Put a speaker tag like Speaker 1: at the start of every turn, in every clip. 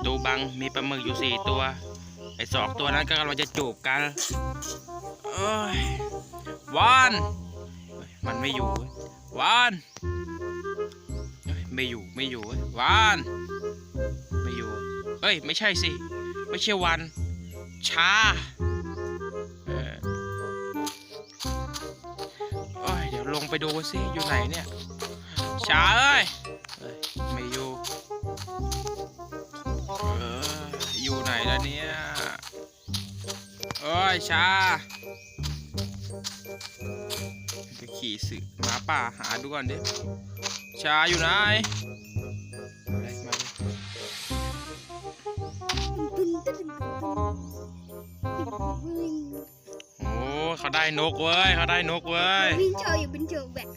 Speaker 1: ประตูบังมีปลาหมึกอยู่สี่ตัว ไอ้สองตัวนั้นก็กำลังจะจูบกันวานมันไม่อยู่วานไม่อยู่ไม่อยู่วานไม่อยู่เฮ้ยไม่ใช่สิไม่ใช่วันช้าเออเดี๋ยวลงไปดูสิอยู่ไหนเนี่ยช้าเอ้ย ช้าไปขี่สึหมาป่าหาดูก่อนดิช้าอยู่ไหนมาเลยมาเลย
Speaker 2: ตึ้งตึ้งตึ้งวิ่ง
Speaker 1: โอ้เขาได้นกเว้ยเขาได้นกเว้ย
Speaker 2: วิ่งโชว์อยู่เป็นโชว์แบบ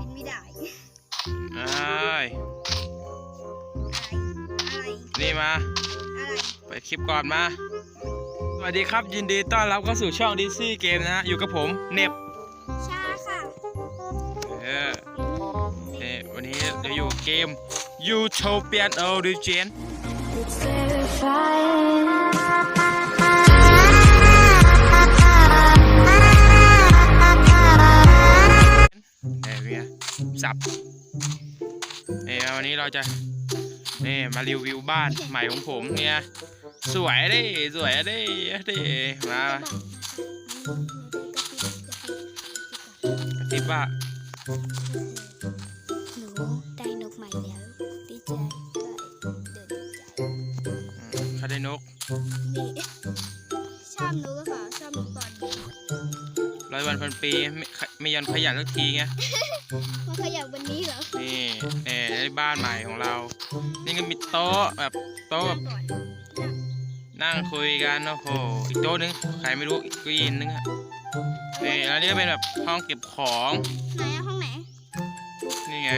Speaker 2: บินไม่ได้
Speaker 1: เอ้ย
Speaker 2: อะไร
Speaker 1: นี่มา
Speaker 2: อะไร
Speaker 1: ไปดคลิปก่อนมา สวัสดีครับยินดีต้อนรับเข้าสู่ช่องดิซี่เกมนะฮะอยู่กับผมเน็บ
Speaker 2: ช้าค่ะ
Speaker 1: เออนี่วันนี้เราอยู่เกม Utopian Origin
Speaker 3: It's terrifying.
Speaker 1: เอ้ยเป็นไงสับเอ้ยวันนี้เราจะนี่มารีวิวบ้านใหม่ของผมเนี่ย สวยดิสวยดิดิมากระติบว่า
Speaker 2: หนูได้นกใหม่แล้วดีใจด้วยเดินใจ
Speaker 1: อืมเขาได้นก
Speaker 2: นี่ชอบนกอะค่ะชอบนกตอนนี้
Speaker 1: ร้อยวันพันปีไม่ไม่ยันขยันสักทีไง
Speaker 2: มันขยับวันนี้เหรอ
Speaker 1: นี่เออในบ้านใหม่ของเรา นี่ก็มีโต๊ะแบบโต๊ะแบบ
Speaker 2: ก่อ น
Speaker 1: นั่งคุยกันโอ้โหอีกโต๊ะนึงใครไม่รู้อีกเก็ยินนึงอะนี่แล้วนี่ก็เป็นแบบห้องเก็บของ
Speaker 2: ไหนอะห้องไหน
Speaker 1: นี่ไง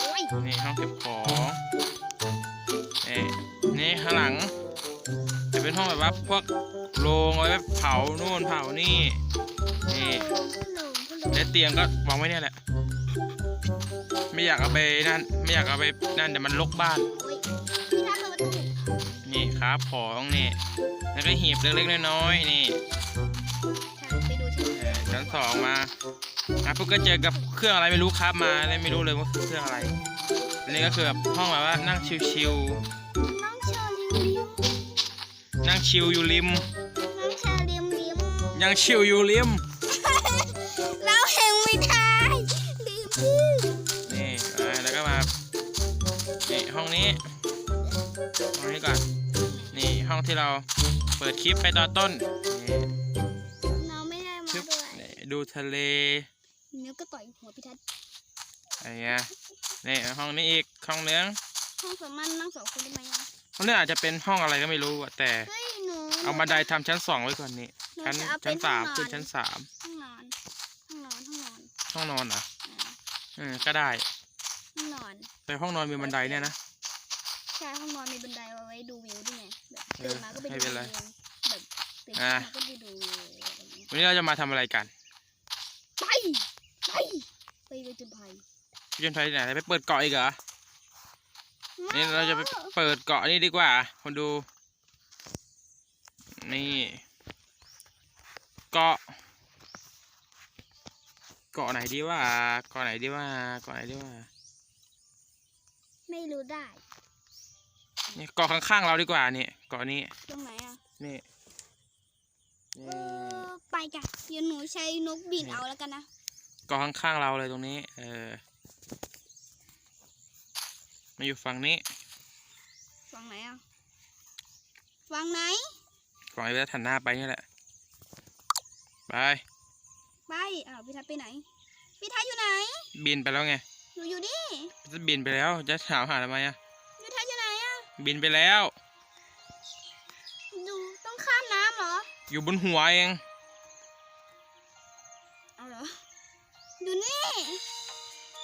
Speaker 2: โอ้ย
Speaker 1: นี่ห้องเก็บของเอ้นี่ข้างหลังจะเป็นห้องแบบว่าพวกโรงเอาไว้เผานู่นเผานี่นี่
Speaker 2: พัดลมพัดลม
Speaker 1: และเตียงก็วางไว้เนี่ยแหละ ไม่อยากเอาไปนั่น ไม่อยากเอาไปนั่นเดี๋ยวมันลกบ้าน ครับของนี่แล้วก็หีบเล็กๆน้อยๆนี่
Speaker 2: ฉันไปดูฉัน
Speaker 1: เออชั้นสองมาอะพวกก็เจอกับเครื่องอะไรไม่รู้ครับมาเลยไม่รู้เลยว่าคือเครื่องอะไรอันนี้ก็คือแบบห้องแบบว่านั่งชิว
Speaker 2: น้องชาลิมลิม
Speaker 1: ๆนั่งชิวอยู่ริม
Speaker 2: น้องชาลิมลิม
Speaker 1: ยังชิวอยู่ริม
Speaker 2: เราเฮงไม่ได้ลืมชื่อ
Speaker 1: นี่อ่าแล้วก็มานี่ห้องนี้ห้องนี้ก่อน นี่ห้องที่เราเปิดคลิปไปตอนต้นนี่
Speaker 2: เราไม่ได้มา
Speaker 1: ชึบ
Speaker 2: ด้วย
Speaker 1: นี่ดูทะเล
Speaker 2: นิ้วก็ต่อยหัวพี่ทัศน์
Speaker 1: อะไรเงี้ยนี่ห้องนี้อีกห้องเนื้อง
Speaker 2: ห้องสามารถนั่งสองคนได้ไหมอะ
Speaker 1: ห้องนี้อาจจะเป็นห้องอะไรก็ไม่รู้อะแต่
Speaker 2: เฮ้ยหนู
Speaker 1: เอาบันไดทำชั้นสองไว้ก่อนนี่
Speaker 2: หนู
Speaker 1: ชั้น
Speaker 2: จะเอาเป็
Speaker 1: ชั้นสาม
Speaker 2: ห้อง
Speaker 1: ขึ้นชั้นสาม
Speaker 2: ห้องนอนห้องนอนห้องนอน
Speaker 1: ห้องนอนเหรอะ
Speaker 2: อ่า
Speaker 1: อืมก็ได้
Speaker 2: ห้องนอน
Speaker 1: แต่ห้องนอนมีบันไดเนี่ยนะ
Speaker 2: ใช่ห้องนอนมีบันไดเอาไว้ดูวิวด้วยไงแบบ
Speaker 1: เอ
Speaker 2: ตื่
Speaker 1: อน
Speaker 2: มาก็ไป
Speaker 1: ไม่
Speaker 2: ดู
Speaker 1: เป็นไร
Speaker 2: วิวแบบตื่น
Speaker 1: อะ
Speaker 2: มาก็ไปดูวิวอะไรอย่างเงี้ย
Speaker 1: วันนี้เราจะมาทำอะไรกัน
Speaker 2: ไป ไป ไปไปจนภัย
Speaker 1: พี่จนไทยที่ไหนไปเปิดเกาะอีกเหรอ นี่เราจะไปเปิดเกาะนี่ดีกว่า คนดู นี่ เกาะ เกาะไหนดีว่า เกาะไหนดีว่า เกาะไหนดีว่า
Speaker 2: ไม่รู้ได้
Speaker 1: นี่เกาะข้างๆเราดีกว่านี่เกาะนี้
Speaker 2: ตรงไหนอะ
Speaker 1: นี่
Speaker 2: เอ
Speaker 1: นี่
Speaker 2: อไปจ้ะเดี๋ยวหนูใช้นกบินเอาแล้วกันนะ
Speaker 1: เกาะข้างๆเราเลยตรงนี้ เออมาอยู่ฝั่งนี้
Speaker 2: ฟังไหนอะฟังไหน
Speaker 1: ฝั่งไอ้เวลาถันหน้าไปนี่แหละไป
Speaker 2: ไปอ้าวพี่ทัศน์ไปไหนพี่ทัศน์อยู่ไหน
Speaker 1: บินไปแล้วไง
Speaker 2: หนูอยู่ดิ
Speaker 1: จะบินไปแล้วจะถามหาทำไมอะ บินไปแล้ว
Speaker 2: ดูต้องข้ามน้ำเหรอ
Speaker 1: อยู่บนหัวเอง
Speaker 2: เอาเหรออยู่นี่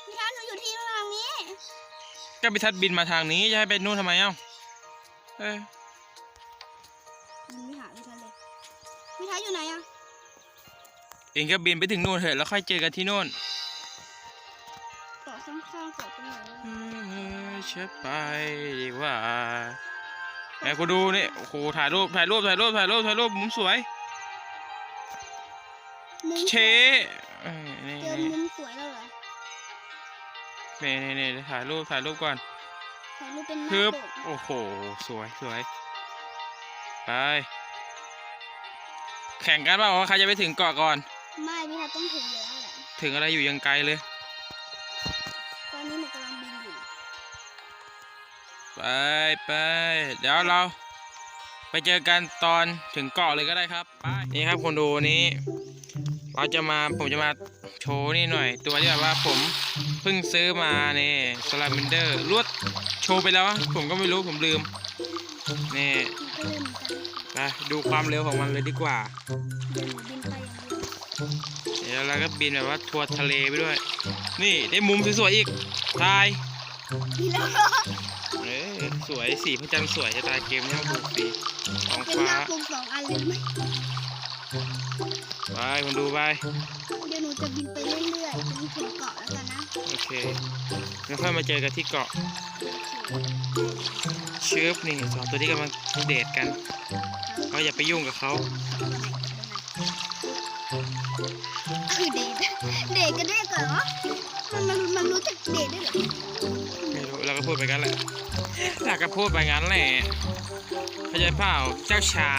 Speaker 2: พี่ทัศน์หนูอยู่ที่ทางนี้
Speaker 1: ก็พิทัศน์บินมาทางนี้จะให้ไปนู่นทำไมเอ้าเออ
Speaker 2: ยังไม่หาพี่ทัศน์เลยพี่ทัศน์อยู่ไหนอะ
Speaker 1: เองก็บินไปถึงนู่นเถอะแล้วค่อยเจอกันที่นู่น
Speaker 2: เกาะข้างๆเกาะตรงไหนอะ
Speaker 1: ฉันไปดีกว่าไอ้คุณดูนี่โอ้โหถ่ายรูปถ่ายรูปถ่ายรูปถ่ายรูปถ่ายรูปมุมสวย
Speaker 2: มุม
Speaker 1: เชเอ้ยนี่
Speaker 2: เจอมุมสวยแล้วเหรอ
Speaker 1: นี่นี่นี่ถ่ายรูปถ่ายรูปก่อน
Speaker 2: ถ่ายรูปเป็นหน้า
Speaker 1: ฮึบ
Speaker 2: ปก
Speaker 1: โอ้โห สวยสวยไป แข่งกันเปล่าว่าใครจะไปถึงเกาะก่อน
Speaker 2: ไม่พี่ทัศน์ต้องถึงแล้วแหละ
Speaker 1: ถึงอะไรอยู่ยังไกลเลย ไปไปเดี๋ยวเรา ไปเจอกันตอนถึงเกาะเลยก็ได้ครับไปนี่ครับคนดูนี้ เราจะมาผมจะมาโชว์นี่หน่อย ตัวที่แบบว่าผมเพิ่งซื้อมานี่สลามินเดอร์ลวดโชว์ไปแล้ว ผมก็ไม่รู้ผมลืมนี่
Speaker 2: นูก็เลยเหมือนกัน
Speaker 1: ไปดูความเร็วของมันเลยดีกว่า
Speaker 2: เดี๋ยวเรา
Speaker 1: ก็บินแบบว่าทัวร์ทะเลไปด้วย นี่ได้มุมสวยๆอีกถ่าย
Speaker 2: นี่แล้วเอ
Speaker 1: อสวยสีพระจันทร์สวยจะตายเกมนี้ถูกสีทอง
Speaker 2: เป็น
Speaker 1: ฟ้า
Speaker 2: น้าปกสองอันเลยไหม
Speaker 1: ไปคนดูไป
Speaker 2: เดี๋ยวหนูจะบินไปเรื่อยๆจนถึงเกาะแล้วกันนะ
Speaker 1: โอเคแล้วค่อยมาเจอกันที่เกาะเชิบนี่สองตัวที่กำลังเดทกันก็อย่าไปยุ่งกับเขา
Speaker 2: คือเดทเดทกันได้เหรอมันมัน รู้จักเดทได้วยเหรอ
Speaker 1: ไม่รู้เราก็พูดไปกันแหละเราก็พูดไปงั้นแหละเข้าใจเปล่าเจ้าชา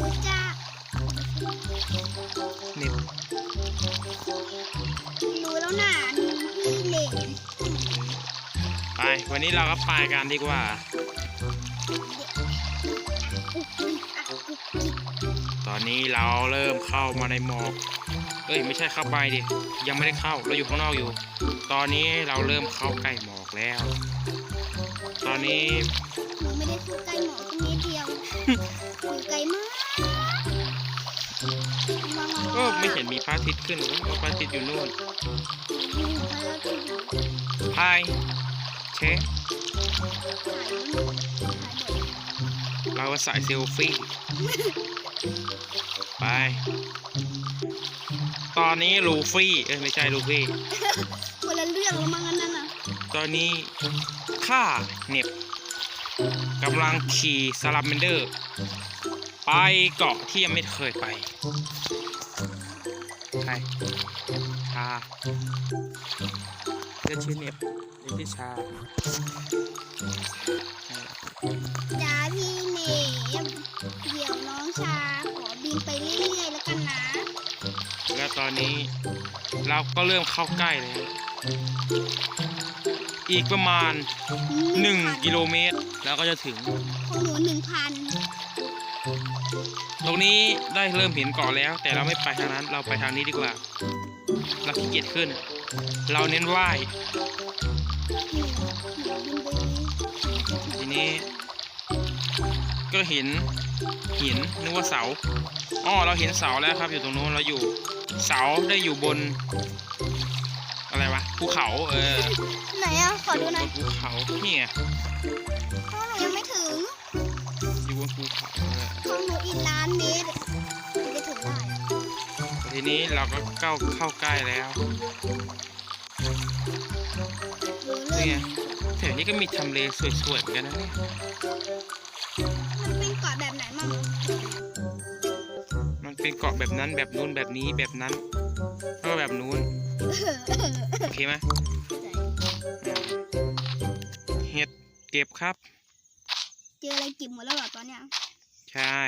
Speaker 2: รู้จัก
Speaker 1: เน็บ
Speaker 2: รู้แล้วน่ะนี่เดท
Speaker 1: ไป วันนี้เราก็ไปกันดีกว่า
Speaker 2: อุ๊กอุ๊กอะอุ๊กอุ๊ก
Speaker 1: ตอนนี้เราเริ่มเข้ามาในหมอก เอ้ยไม่ใช่เข้าไปดิยังไม่ได้เข้าเราอยู่ข้างนอกอยู่ ตอนนี้เราเริ่มเข้าใกล้หมอกแล้ว ตอนนี้
Speaker 2: หนูไม่ได้เข้าใกล้หมอแค่นิดเดียวอยู่ไกลมากมามา
Speaker 1: ก็ไม่เห็นมีพระอาทิตย์ขึ้นเลยพระอาทิตย์อยู่นู่น
Speaker 2: มีหนูพาเราจะอยู่
Speaker 1: พายเชฟ
Speaker 2: ถ่ายรูปถ่ายหมด
Speaker 1: เราก็สายเซลฟี่ไป ตอนนี้ลูฟี่เอ้ยไม่ใช่ลูฟี่
Speaker 2: คนละเรื่องแล้วมั้งอันนั้นน่ะ
Speaker 1: ตอนนี้ข้าเหน็บกำลังขี่สลับเมนเดอร์ ไปเกาะที่ยังไม่เคยไปใครชาเรียกชื่อเหน็บเรียกชื่อชา
Speaker 2: จ้า
Speaker 1: ตอนนี้ เราก็เริ่มเข้าใกล้แล้วอีกประมาณ 1 กิโลเมตร แล้วก็จะถึง
Speaker 2: ของหนูหนึ่งพัน
Speaker 1: ตรงนี้ได้เริ่มเห็นเกาะแล้ว แต่เราไม่ไปทางนั้น เราไปทางนี้ดีกว่า เราขี้เกียจขึ้น เราเน้นว่าย
Speaker 2: หนูหนูบินไปเรื่อย
Speaker 1: ทีนี้ ก็เห็น หินนึกว่าเสาอ๋อเราเห็นเสาแล้วครับ อยู่ตรงนู้นเราอยู่เสาได้อยู่บน อะไรวะภูเขาเออ
Speaker 2: ไหนอะขอดูหน่อย
Speaker 1: บนภูเขาเนี่ย
Speaker 2: เพราะหนูยังไม่ถึง
Speaker 1: อยู่บนภูเขาเออ
Speaker 2: ของหนูอีกล้านเมตรถึงจะถึงได้
Speaker 1: ทีนี้เราก็เข้าเข้าใกล้แล้ว
Speaker 2: หนู
Speaker 1: นี่
Speaker 2: เริ่
Speaker 1: ไง
Speaker 2: ม
Speaker 1: แถวนี้ก็มีทำเลสวยๆเหมือนกันนะเนี่ย
Speaker 2: เป็นเกาะแบบนั้
Speaker 1: นแบบนู้นแบบนี้แบบนั้นแล้วก็แบบนู้นโอเคไหมเห็ดเก็บครับ
Speaker 2: เจออะไรกิบหมดแล้วเหรอตอนเนี้ย
Speaker 1: ใช่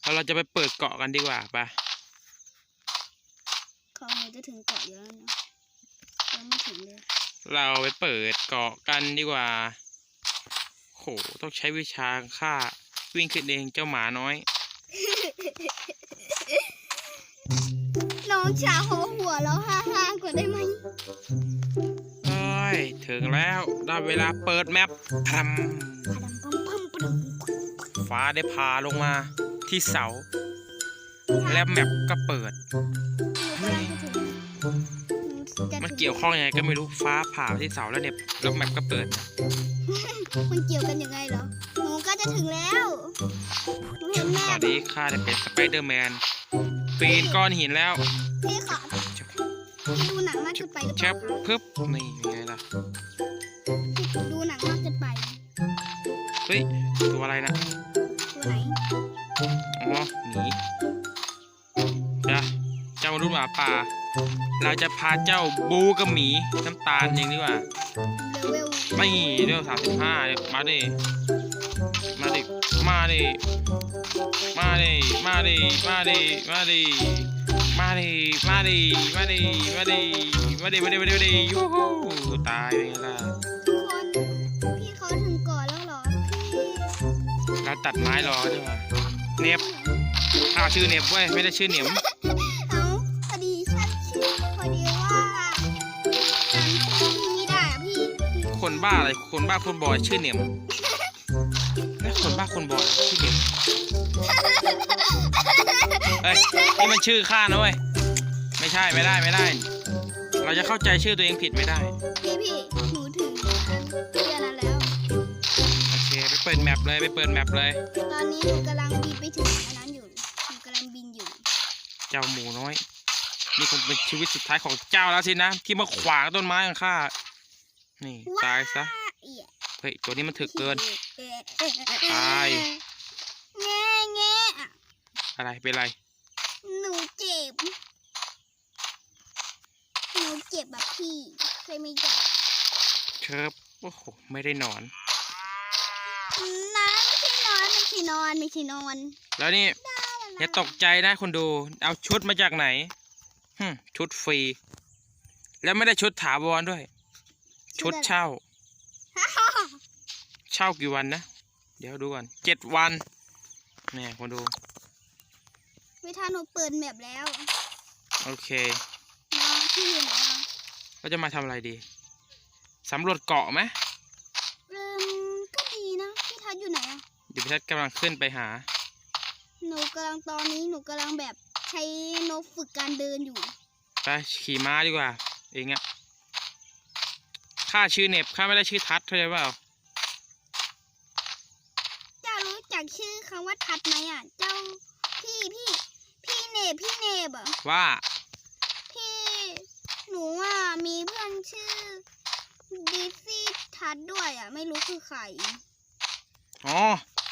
Speaker 1: แล้วเราจะไปเปิดเกาะกันดีกว่าปะ
Speaker 2: ของหนูจะถึงเกาะอยู่แล้วนะยังไม่ถึงเลย
Speaker 1: เราไปเปิดเกาะกันดีกว่า โห ต้องใช้วิชาฆ่าวิ่งขึ้นเองเจ้าหมาน้อย
Speaker 2: น้องชาโหหัวแล้วฮ่าฮ่าๆก่อนได้ไหม
Speaker 1: เอ้ยถึงแล้วได้เวลาเปิดแมปท
Speaker 2: ปะดังปั๊มปั๊มปะดังำ
Speaker 1: ฟ้าได้พาลงมาที่เสา แล้วแมปก็เปิด
Speaker 2: หนูกำลังจะถึงหนูจะ
Speaker 1: มัน
Speaker 2: ถึง
Speaker 1: เกี่ยวข้องยังไงก็ไม่รู้ฟ้าผ่าที่เสาแล้วเนี่ยแล้วแมปก็เปิด
Speaker 2: มันเกี่ยวกันยังไงเหรอ หนูก็จะถึงแล้วหนูเห็นแม่
Speaker 1: ตอนนี้ข้าได้เป็นสไปเดอร์แมนปีนก้อนหินแล้ว
Speaker 2: พี่ขอพี่ดูหนังมากเกินไปหรือเป
Speaker 1: เช
Speaker 2: ล่า
Speaker 1: ฟ
Speaker 2: คะ
Speaker 1: พึบนี่ยังไงล่ะ
Speaker 2: พี่ดูหนังมากเกินไป
Speaker 1: เฮ้ย ตัวอะไรนะ
Speaker 2: ตัวไหน
Speaker 1: อ๋อหมีเดี๋ยวเจ้ามนุษย์หมาป่า เราจะพาเจ้าบูกับหมีน้ำตาลเองดีกว่า
Speaker 2: เลเวล
Speaker 1: ไม่เรื่องสามสิบห้ามาดิมาดิมาดิมาดิมาดิมาดิมาดิมาดิมาดิมาดิมาดิมาดิมาดิมาดิมาดิยูฮูตายไปไงล่ะ
Speaker 2: ทุกคนพี่เขาถึงก่อนแล้วเหรอพี่
Speaker 1: เราตัดไม้รอดีกว่าเน็บข้าชื่อเน็บเว้ยไม่ได้ชื่อเหนียม บ้าอะไรคนบ้าคนบอยชื่อเหนียมแล้วคนบ้าคนบอยชื่อเหนียมเฮ้ยนี่มันชื่อข้านะเว้ยไม่ใช่ไม่ได้ไม่ได้ เราจะเข้าใจชื่อตัวเองผิดไม่ได้
Speaker 2: พี่พี่หนูถึงเดือนนั้นแล้ว
Speaker 1: โอเคไปเปิดแมปเลยไปเปิดแมปเลย
Speaker 2: ตอนนี้หนูกำลังบินไปถึงอันนั้นอยู่หนูกำลังบินอยู่
Speaker 1: เจ้าหมูน้อยนี่คงเป็นชีวิตสุดท้ายของเจ้าแล้วสินะ ที่มาขวางต้นไม้ของข้า นี่ตายซะ
Speaker 2: เอี๊ยะ
Speaker 1: เฮ้ย ตัวนี้มันถึกเกิน ตาย
Speaker 2: แง่แง่
Speaker 1: อะไร เป็นไร
Speaker 2: หนูเจ็บ หนูเจ็บแบบพี่เคยไหม่จ๊ะ
Speaker 1: เชิบโอ้โห ไม่ได้นอน
Speaker 2: นะไม่ใช่นอนไม่ใช่นอน ไม่ใช่นอน
Speaker 1: แล้วนี่อย่าตกใจนะคนดู เอาชุดมาจากไหนหึมชุดฟรี แล้วไม่ได้ชุดถาวรด้วย ชุดเช่า เช่ากี่วันนะ เดี๋ยวดูก่อนเจ็ดวันแนี่คนดู
Speaker 2: ไม่ทันหนูเปิดแมปแล้ว
Speaker 1: โอเค
Speaker 2: น้องพี่อยู่ไหนอะ
Speaker 1: เราจะมาทำอะไรดีสำรวจเกาะไหม
Speaker 2: เอิ่มก็ดีนะพี่ทัศน์อยู่ไหนอะ
Speaker 1: เดี๋ยวพี่ทัศน์กำลังขึ้นไปหา
Speaker 2: หนูกำลังตอนนี้หนูกำลังแบบใช้นกฝึกการเดินอยู่
Speaker 1: ไปขี่ม้าดีกว่า เองอะ ข้าชื่อเน็บข้าไม่ได้ชื่อทัศน์เข้าใจเปล่า
Speaker 2: เจ้ารู้จักชื่อคำว่าทัดไหมอะ เจ้าพี่พี่พี่เนบพี่เนบอะ
Speaker 1: ว่า
Speaker 2: พี่หนูอะมีเพื่อนชื่อดิซี่ทัดด้วยอะ ไม่รู้คือใคร
Speaker 1: อ๋อ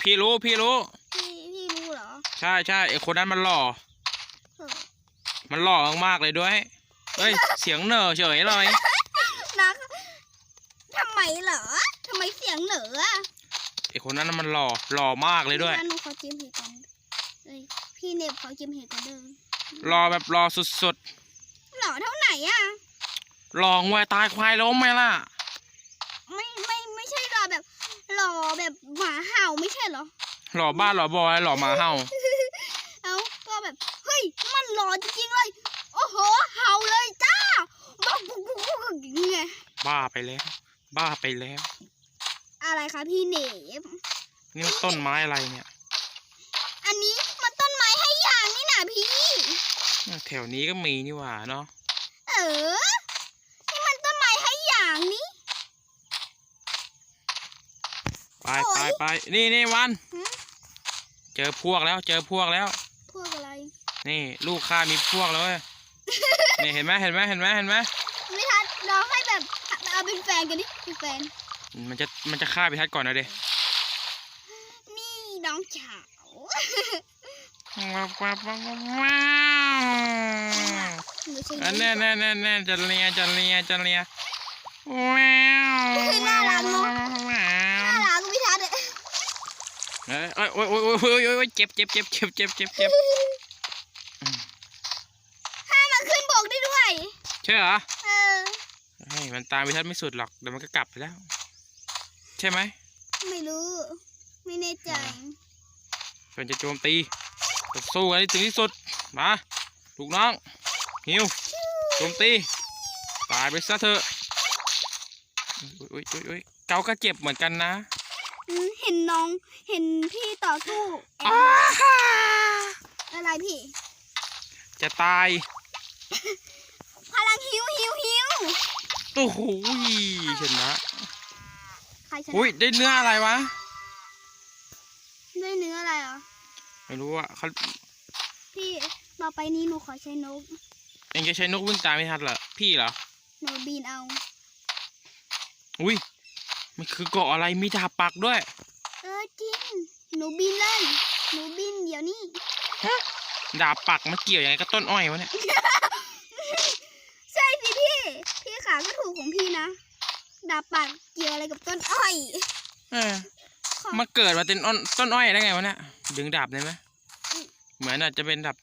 Speaker 1: พี่รู้พี่รู้
Speaker 2: พี่พี่รู้เหรอ
Speaker 1: ใช่ใช่ไอคนนั้นมันหล่อ
Speaker 2: เออ
Speaker 1: มันหล่อมากๆเลยด้วยเฮ้ย เสียงเหน่อเฉยเลย
Speaker 2: นะทำไม เหรอทำไมเสียงเหนืออะ
Speaker 1: ไอคนนั้นน่ะมันหล่อหล่อมากเลยด้วย
Speaker 2: งั้นหนูขอจิ้มเหตุกันเอ้ยพี่เนบขอจิ้มเหตุกันเดิม
Speaker 1: หล่อแบบหล่อสุด
Speaker 2: หล่อเท่าไหนอะ
Speaker 1: ๆหล่องวยตายควายล้มไหมล่ะ
Speaker 2: ไม่ไม่ไม่ใช่หล่อแบบหล่อแบบหมาเห่าไม่ใช่เหรอ
Speaker 1: หล่อบ้านหล่อบอยหล่อหมาเห่า
Speaker 2: เอาก็แบบ เฮ้ย มันหล่อจริงๆเลย โอ้โห เห่าเลยจ้าบอกบุกบุกบุกอย่างเงี้ย
Speaker 1: บ้าไปแล้ว บ้าไปแล้ว
Speaker 2: อะไรคะพี่เนบ
Speaker 1: นี่มันต้นไม้อะไรเนี่ย
Speaker 2: อันนี้มันต้นไม้ให้อย่างนี่นะพี่
Speaker 1: แถวนี้ก็มีนี่หว่าเนาะ
Speaker 2: เออ นี่มันต้นไม้ให้อย่างนี้
Speaker 1: ไป
Speaker 2: โอ้
Speaker 1: ไป
Speaker 2: ย
Speaker 1: ไปนี่นี่วัน
Speaker 2: หืม
Speaker 1: เจอพวกแล้ว เจอพวกแล้ว
Speaker 2: พวกอะไร
Speaker 1: นี่ ลูกข้ามีพวกแล้วเว้ย นี่เห็นไหมเห็นไหมเห็นไหมเห็นไหม
Speaker 2: ไม่ทันเราให้แบบ เอาเป็นแฟนกันดิเป็นแฟน
Speaker 1: มันจะมันจะฆ่าพิทัศน์ก่อนนะเด็
Speaker 2: นี่น้องสาว
Speaker 1: ว้าวว้าวว้าวว้าว
Speaker 2: หนูใช่
Speaker 1: อันแน่แน่แน่แน่จะเลียจะเลียจะเลียว้าว
Speaker 2: น่ารักเนอะ
Speaker 1: ว้าว
Speaker 2: น่ารักพี่ทัศน์อะ
Speaker 1: เอ้ยเอ้ยโอ้ยโอ้ยโอ้ยโอ้ยโอ้ยโอ้ยเจ็บเจ็บเจ็บเจ็บเจ็บเจ็บเจ็บ
Speaker 2: ให้มันขึ้นบกได้ด้วย
Speaker 1: ใช่เหรอ
Speaker 2: เออ
Speaker 1: เฮ้ย มันตามพิทัศน์ไม่สุดหรอกเดี๋ยวมันก็กลับไปแล้ว ใช่ไหม
Speaker 2: ไม่รู้ ไม่แน่ใจ
Speaker 1: เพื่อนจะโจมตีจะสู้กันให้ถึงที่สุดมาลูกน้องหิวโจมตีตายไปซะเถอะอุ้ยอุ้ยอุ้ยเกาก็เจ็บเหมือนกันนะ
Speaker 2: อืมเห็นน้องเห็นพี่ต่อสู้แอ
Speaker 1: อ้า
Speaker 2: บอะไรพี่
Speaker 1: จะตาย
Speaker 2: พลังหิวหิวหิว
Speaker 1: โอ้โหชนะ
Speaker 2: ใครชนะ
Speaker 1: อุ้ยได้เนื้ออะไรวะ
Speaker 2: ได้เนื้ออะไรอะ
Speaker 1: ไม่รู้อะเขา
Speaker 2: พี่ต่อไปนี้หนูขอใช้นก
Speaker 1: องจะใช้นกวิ่งตามไม่ทันเหรอ พี่เหรอ
Speaker 2: หนูบินเอา
Speaker 1: อุ้ย มันคือเกาะอะไร มีดาบปักด้วย
Speaker 2: เออจริง หนูบินเลย หนูบินเดี๋ยวนี้
Speaker 1: ดาบปักมันเกี่ยวยังไงกับต้นอ้อยวะเนี่ย
Speaker 2: ใช่สิพี่พี่ขาก็ถูกของพี่นะดาบปักเกี่ยวอะไรกับต้นอ้อย
Speaker 1: เออ
Speaker 2: ขอ
Speaker 1: มาเกิดมาเป็นอ้นต้นอ้อยได้ไงวะเนี่ยดึงดาบได้ไหมเหมือนอาจจะเป็นดาบ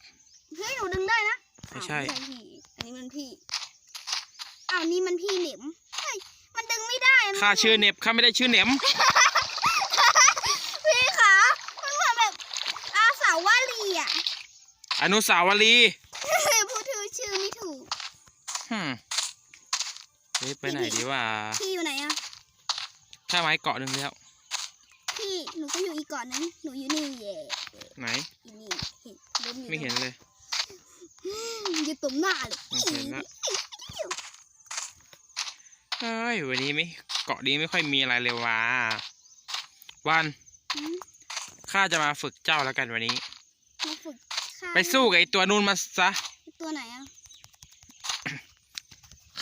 Speaker 2: เฮ้ยหนูดึงได้นะ
Speaker 1: ไม่ใช่
Speaker 2: อ้าวพี่อันนี้มันพี่อ้าวนี่มันพี่เหน็มเฮ้ยมันดึงไม่ได้มัน
Speaker 1: ข้าชื่อเหน็บข้าไม่ได้ชื่อเหน็ม
Speaker 2: พี่ขามันเหมือนแบบอาสาวาลีอะ
Speaker 1: อนุสาวรีย์
Speaker 2: พูดถือชื่อไม่ถูก
Speaker 1: ฮึ มเฮ้ยไปไหนดีวะ
Speaker 2: พี่อยู่ไหนอะ
Speaker 1: ข้าไม้เกาะหนึ่งแล้ว
Speaker 2: พี่หนูก็อยู่อีกเก่อนนึงหนูอยู่นี่เย่
Speaker 1: ไหน
Speaker 2: อีนี่เห็นล้มอยู่
Speaker 1: ไม่เห็นเลย
Speaker 2: อยู่ตรงหน้าเลย
Speaker 1: ไม่เห็นละเฮ้ยวันนี้ไม่เกาะนี้ไม่ค่อยมีอะไรเลยว่ะวัน
Speaker 2: อืม
Speaker 1: ข้าจะมาฝึกเจ้าแล้วกันวันนี้
Speaker 2: มาฝึกฆ่า
Speaker 1: ไปสู้กับไอตัวนู้นมาซะ
Speaker 2: ตัวไหนอะ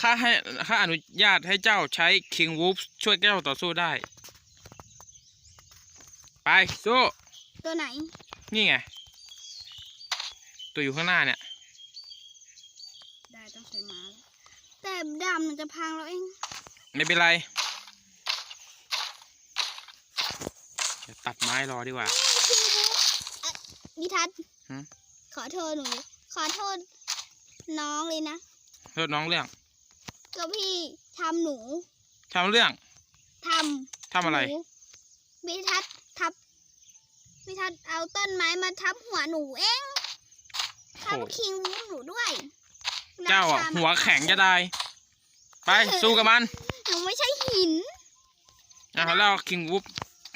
Speaker 1: ข้าให้ข้าอนุญาตให้เจ้าใช้ King Wolf ช่วยเจ้าต่อสู้ได้ ไปสู้
Speaker 2: ตัวไหน
Speaker 1: นี่ไง ตัวอยู่ข้างหน้าเนี่ย
Speaker 2: ได้ต้องใช้ม้าแล้วแต่ดาบมันจะพังแล้วเอง
Speaker 1: ไม่เป็นไรเดี๋ยวตัดไม้รอดีกว่า
Speaker 2: นิทัศน์
Speaker 1: หืม
Speaker 2: ขอโทษหนู ขอโทษน้องเลยนะ
Speaker 1: โทษน้องเรื่อง
Speaker 2: ก็พี่ทำหนู
Speaker 1: ทำเรื่อง
Speaker 2: ทำ
Speaker 1: ทำอะไร
Speaker 2: หนูวิทัศน์ทับวิทัศน์เอาต้นไม้มาทับหัวหนูเองทับ
Speaker 1: โอ้
Speaker 2: คิงวูฟหนูด้วย
Speaker 1: เจ้าอะ
Speaker 2: รค
Speaker 1: หัวแข็งจะได้ ไปสู้กับมัน
Speaker 2: หนูไม่ใช่หิน
Speaker 1: อะแล้ว King Wolf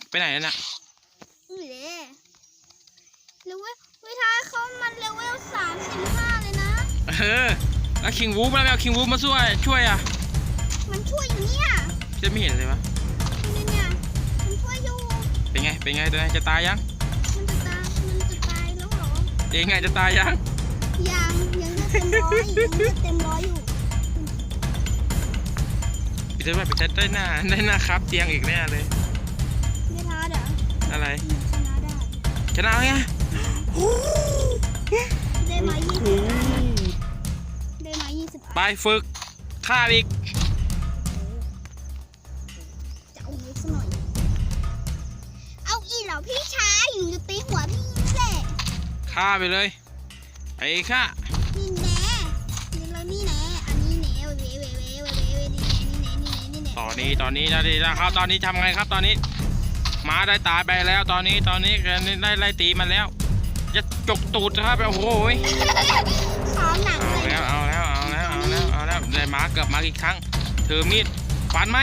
Speaker 1: ไปไหนแล้วน่ะ
Speaker 2: อุ้ยเลยเลเวลวิทัศน์เขามันเลเวลสามสิบห้าเลยนะ
Speaker 1: เออ แล้ว King Wolf แล้วไม่เอา King Wolf มาช่วยช่วยอะ
Speaker 2: มันช่วยอยู่เนี่ย
Speaker 1: จะไม่เห็นเลยวะ
Speaker 2: เนี่ยเนี่ยมันช่วยอยู่
Speaker 1: เป็นไงเป็นไงตัวไหนจะตายยัง
Speaker 2: มันจะตายมันจะตายแล้วเหรอ
Speaker 1: เองไงจะตายยัง
Speaker 2: ยังยังเลือดเต็มร้อยยังเลือดเต็มร้อยอยู่
Speaker 1: พี่เธอว่าพี่เธอได้หน้าได้หน้าครับเตียงอีกแน่เลย
Speaker 2: วิทัศน์เหรอ
Speaker 1: อะไร
Speaker 2: หนูชนะได้
Speaker 1: ชนะไง
Speaker 2: ได้มายี่สิบได้มายี่สิบ
Speaker 1: ไปฝึกฆ่าอีก
Speaker 2: จะเอาเยอะสักหน่อย เอาอีเหรอพี่ชายหนูจะตีหัวพี่นี่แหละ
Speaker 1: ฆ่าไปเลยไอ้ฆ่า
Speaker 2: นี่แน่นี่เลยนี่แน่อันนี้แน่เว้ยเว้ยเว้ยเว้ยเว้ยเว้ยนี่แน่นี่แน่นี่แน่นี่แน่
Speaker 1: ตอนนี้ตอนนี้นะดีนะครับ ตอนนี้ทำไงครับตอนนี้หมาได้ตายไปแล้วตอนนี้ตอนนี้ได้ไล่ตีมันแล้วจะจกตูดนะครับโอ้โหยา
Speaker 2: เกื
Speaker 1: อบมาอีกครั้งถือมีดฟันไหม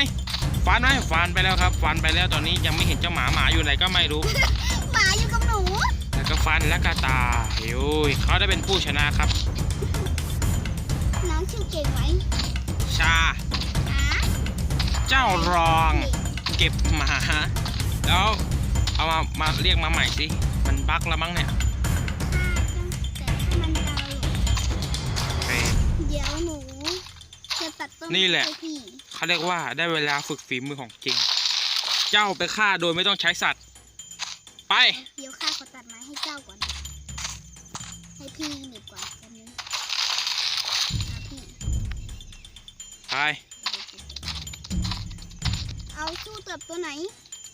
Speaker 1: ฟันไหมฟันไปแล้วครับฟันไปแล้วตอนนี้ยังไม่เห็นเจ้าหมาหมาอยู่ไหนก็ไม่รู้
Speaker 2: หมาอยู่กับหนู
Speaker 1: แล้วก็ฟันแล้วก็ตายโอ้ยเขาได้เป็นผู้ชนะครับ
Speaker 2: น้องชื่อเก่งไหม
Speaker 1: ชา
Speaker 2: อะ
Speaker 1: เจ้ารองเก็บหมาแล้วเอามามาเรียกมาใหม่สิมันบั๊กแล้วมั้งเนี่ย
Speaker 2: นนี่
Speaker 1: แหละ
Speaker 2: ให้พี่
Speaker 1: เขาเรียกว่าได้เวลาฝึกฝีมือของจริง เจ้าไปฆ่าโดยไม่ต้องใช้สัตว์ ไป
Speaker 2: เดี๋ยวข้าขอตัดไม้ให้เจ้าก่อน ให้พี่หนีบก่อนแป๊บนึงอะพี่
Speaker 1: ไป
Speaker 2: เอาสู้กับตัวไหน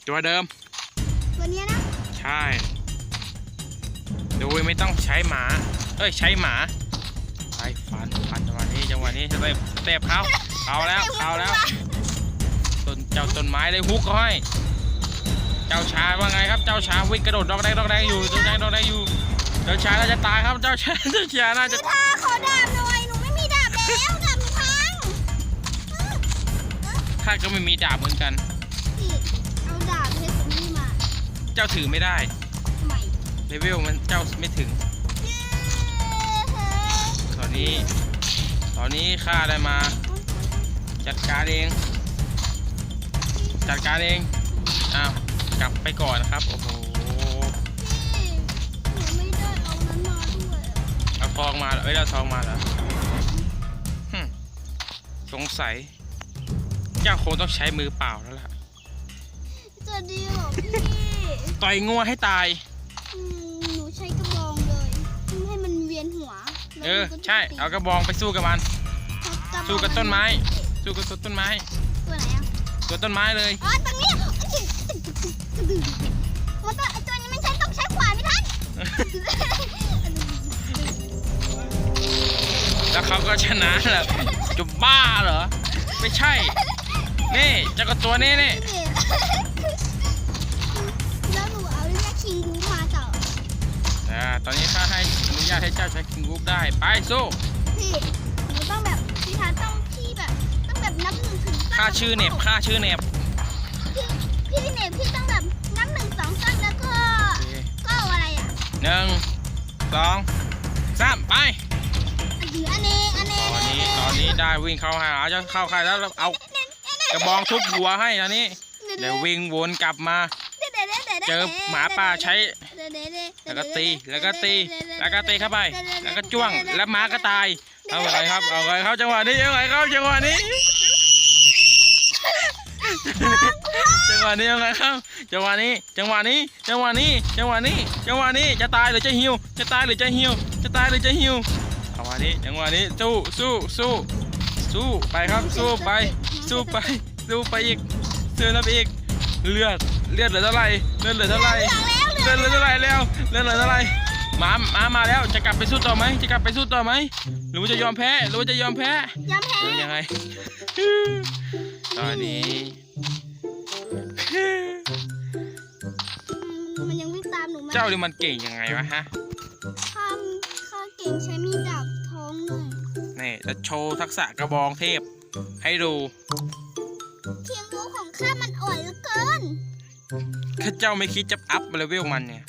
Speaker 1: ตัวเดิม
Speaker 2: ตัวเนี้ยนะ
Speaker 1: ใช่ โดยไม่ต้องใช้หมา เอ้ย ใช้หมา ไปฟันฟัน จังหวะนี้จังหวะนี้สเต็ปสเต็ปเขาเขาแล้วเขาแล้วต้นเจ้าต้นไม้ได้ฮุกเขาให้เจ้าชาว่าไงครับเจ้าชาวิ่งกระโดดดอกแดงดอกแดงอยู่ดอกแดงดอกแดงอยู่เจ้าชาน่าจะตายครับเจ้าชาเจ้าชาน่าจะ
Speaker 2: พี่ทาขอดาบหน่อยหนูไม่มีดาบแล้วดาบหนูพัง
Speaker 1: ข้าก็ไม่มีดาบเหมือนกัน
Speaker 2: พี่เอาดาบเพชรของพี่มา
Speaker 1: เจ้าถือไม่ได้
Speaker 2: ใหม่
Speaker 1: เลเวลมันเจ้าไม่ถึงตอนนี้ ตอนนี้ข้าได้มา จัดการเอง จัดการเอง อ้าว กลับไปก่อนนะครับ โอ้โห
Speaker 2: พี่หนูไม่ได้เอานั้นมาด้วยอะ
Speaker 1: เอาทองมาเหรอเอ้ยเอาทองมาเหรอ
Speaker 2: ห
Speaker 1: สงสัยเจ้าคงต้องใช้มือเปล่าแล้วล่ะ
Speaker 2: จะดีเหรอพี่
Speaker 1: ต่อยงัวให้ตาย
Speaker 2: อืมหนูใช้กระบองเลย ให้มันเวียนหัว
Speaker 1: เออ
Speaker 2: แล้วหนูก็จะ
Speaker 1: ใช่
Speaker 2: ตี
Speaker 1: เอากระบองไปสู้กับมัน
Speaker 2: เอาระบอง
Speaker 1: สู้กับต้นไม้ สู้กับต้นไม้
Speaker 2: ตัวไหนอะ
Speaker 1: ตัวต้นไม้เลย
Speaker 2: อ๋อตรงนี้มันก็ไอตัวนี้มันใช้ต้องใช้ขวานไม่ทัน
Speaker 1: แล้วเขาก็ชนะแหละจะบ้าเหรอ ไม่ใช่ นี่เจ้าก็ตัวนี้นี่
Speaker 2: แล้วหนูเอาเรียกคิงบูมาต่อ
Speaker 1: อ่า ตอนนี้ข้าให้อนุญาตให้เจ้าใช้คิงบุ๊กได้ ไปสู้
Speaker 2: พี่
Speaker 1: ค่าชื่อเน็บค่าชื่อเน็บ
Speaker 2: พี่พี่เน็บพี่ต้องแบบนับหนึ่งสองสามแล้วก็
Speaker 1: โอเค
Speaker 2: ก็เอาอะไรอะ
Speaker 1: หนึ่งสองสามไป
Speaker 2: หรืออันเนอันเน
Speaker 1: ตอนนี้ตอนนี้ได้วิ่งเข้าหาเจ้าเข้าใครแล้วเอากระบองทุบหัวให้ตอนนี้เดี๋ยววิ่งวนกลับมา เจอหมาป่าใช้ แล้วก็ตีแล้วก็ตีแล้วก็ตีเข้าไป แล้วก็จ้วงแล้วหมาก็ตายเอาไงครับเอาไงครับจังหวะนี้เอาไงครับจังหวะนี้ จังหวะนี้เอาไงครับ จังหวะนี้ จังหวะนี้ จังหวะนี้ จังหวะนี้ จังหวะนี้ จะตายหรือจะหิว จะตายหรือจะหิว จะตายหรือจะหิวจังหวะนี้ จังหวะนี้ สู้ สู้ สู้ สู้ ไปครับ สู้ไป สู้ไป สู้ไปอีกสู้แล้วไปอีก เลือด เลือดเหลือเท่าไหร่ เลือดเหลือเท่าไหร่ เลือดเหลือเท่าไหร่แล้ว เลือดเหลือเท่าไหร่ มาหมามาแล้วจะกลับไปสู้ต่อไหมจะกลับไปสู้ต่อไหมหรือว่าจะยอมแพ้หรือว่าจะยอมแพ้
Speaker 2: ยอมแพ้
Speaker 1: หรือยังไง ตอนนี้
Speaker 2: มันยังวิ่งตามหนูมา
Speaker 1: เจ้านี่มันเก่งยังไงวะฮะ
Speaker 2: ข้ามข้าเก่งใช้มีดดาบท้องหน่อย
Speaker 1: นี่จะโชว์ทักษะกระบองเทพ ให้ดู
Speaker 2: เคียงโมของข้ามันอ่อนเหลือเกิน
Speaker 1: ถ้าเจ้าไม่คิดจะอัพเลเวลมันเนี่ย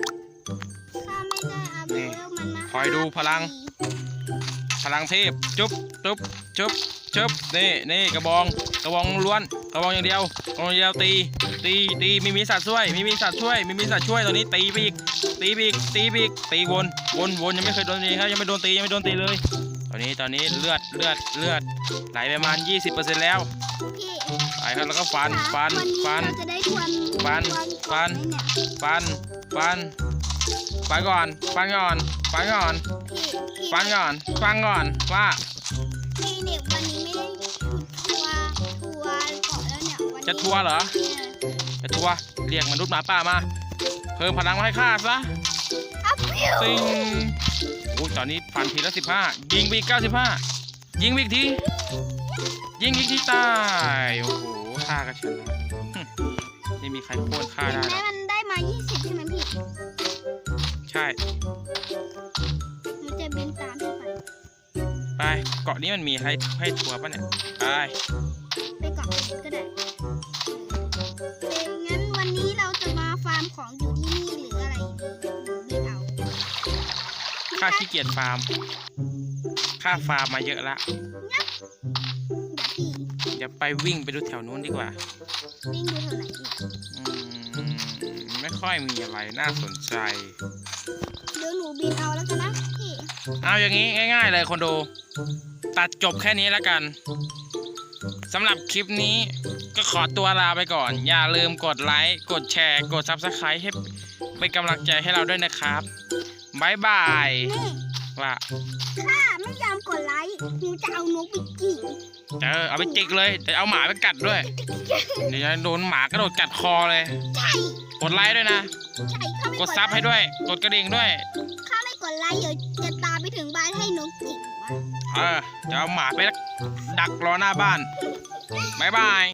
Speaker 1: คอยดูพลัง พลังเทพ จุ๊บจุ๊บจุ๊บจุ๊บนี่นี่กระบอง กระบองล้วน กระบองอย่างเดียวกระบองอย่างเดียวตี ตีตีมีมีสัตว์ช่วย มีมีสัตว์ช่วย มีมีสัตว์ช่วยตอนนี้ตีไปอีกตีไปอีกตีไปอีกตีวน วนวนยังไม่เคยโดนตีครับยังไม่โดนตียังไม่โดนตีเลย ตอนนี้ตอนนี้เลือดเลือดเลือดไหลไปประมาณ 20%แล้ว
Speaker 2: พี่
Speaker 1: ไปครับแล้วก็ฟันฟัน
Speaker 2: วันนี้
Speaker 1: ฟันฟันฟันฟันฟัน ฟันก่อน ฟันก่อน ฟันก่อน
Speaker 2: พี่พี่
Speaker 1: ฟันก่อน ฟังก่อนว่า
Speaker 2: พี่เนี่ยวันนี้ไม่ได้ทัวร์ทัวร์เกาะแล้วเนี่ยวันนี้
Speaker 1: จะทัวร์เหรอ
Speaker 2: เนี่ย
Speaker 1: จะทัวร์เรียกมนุษย์หมาป่ามา เพิ่มพลังมาให้ข้าซะ
Speaker 2: อัพวิว
Speaker 1: ติงโอ้ยตอนนี้ฟันทีละสิบห้ายิงไปอีกเก้าสิบห้ายิงไปอีกที ยิงอีกทีตาย โอ้โหฆ่าก็ชนะหึไม่มีใครโค่นฆ่า
Speaker 2: เห็น
Speaker 1: ได้าะนี้มันมีให้ให้ทัวร์ปะเนี่ยไป
Speaker 2: ไปเกาะอื่นก็ได้เอ้ยงั้นวันนี้เราจะมาฟาร์มของอยู่ที่นี่หรืออะไรดีหนูไม่เอา
Speaker 1: ข้าขี้เกียจฟาร์มข้าฟาร์มมาเยอะละ
Speaker 2: เดี๋ยวพี่
Speaker 1: เดี๋ยวไปวิ่งไปดูแถวนู้นดีกว่า
Speaker 2: วิ่งดูแถวไหนอีก
Speaker 1: อืมไม่ค่อยมีอะไรน่าสนใจ
Speaker 2: เดี๋ยวหนูบินเอาแล้วกันนะพี่
Speaker 1: เอาอย่างนี้ง่าย ๆ เลยคนดู ตัดจบแค่นี้แล้วกันสำหรับคลิปนี้ก็ขอตัวลาไปก่อน อย่าลืมกดไลค์ กดแชร์ กด Subscribe ให้เป็นกำลังใจให้เราด้วยนะครับบายบาย
Speaker 2: นี่
Speaker 1: ว่า
Speaker 2: ถ้าไม่ยอมกดไลค์หนูจะเอานกไปกิ่ง
Speaker 1: เออเอาไปจิกเลยแต่เอาหมาไปกัดด้วย เดี๋ยวจะโดนหมากระโดดกัดคอเลย
Speaker 2: ใช่
Speaker 1: กดไลค์ด้วยนะ
Speaker 2: ใช่ข้าไม่
Speaker 1: กดซับให้ด้วย กดกระดิ่งด้วย
Speaker 2: ข้าไม่กดไลค์เดี๋ยวจะตามไปถึงบ้านให้นกกิ่งวะ
Speaker 1: เออจะเอาหมาไปดักรอหน้าบ้านบายบาย